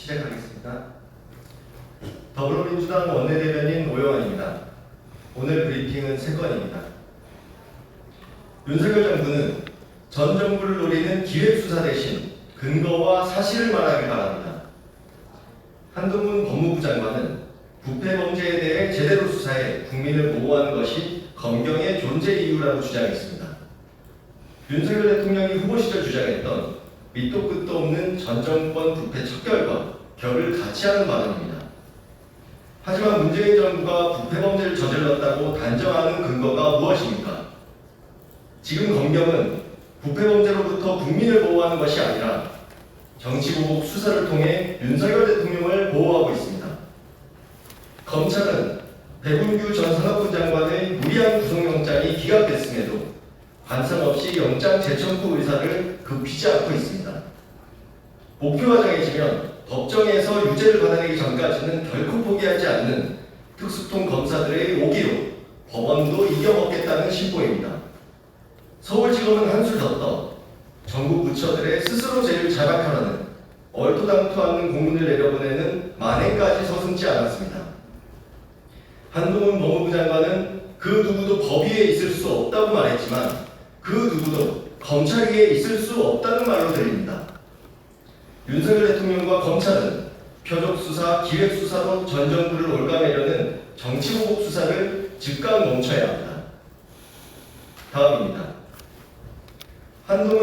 시작하겠습니다. 더불어민주당 원내대변인 오영환입니다. 오늘 브리핑은 세 건입니다. 윤석열 정부는 전 정부를 노리는 기획수사 대신 근거와 사실을 말하길 바랍니다. 한동훈 법무부 장관은 부패 범죄에 대해 제대로 수사해 국민을 보호하는 것이 검경의 존재 이유라고 주장했습니다. 윤석열 대통령이 후보 시절 주장했던 밑도 끝도 없는 전 정권 부패 척결과 격을 같이 하는 발언입니다. 하지만 문재인 정부가 부패 범죄를 저질렀다고 단정하는 근거가 무엇입니까? 지금 검경은 부패 범죄로부터 국민을 보호하는 것이 아니라 정치보복 수사를 통해 윤석열 대통령을 보호하고 있습니다. 검찰은 백운규 전 산업부 장관의 무리한 구속영장이 기각됐음에도 반성 없이 영장 재청구 의사를 급히지 않고 있습니다. 목표가 정해지면 법정에서 유죄를 받아내기 전까지는 결코 포기하지 않는 특수통 검사들의 오기로 법원도 이겨먹겠다는 신보입니다. 서울지검은 한술 더 떠 전국 부처들의 스스로 죄를 자각하라는 얼토당토 않는 공문을 내려보내는 만행까지 서슴지 않았습니다. 한동훈 법무부 장관은 그 누구도 법 위에 있을 수 없다고 말했지만 그 누구도 검찰 위에 있을 수 없다는 말로 들립니다. 윤석열 대통령과 검찰은 표적 수사, 기획 수사로 전 정부를 올가매려는 정치보복 수사를 즉각 멈춰야 합니다. 다음입니다. 한동훈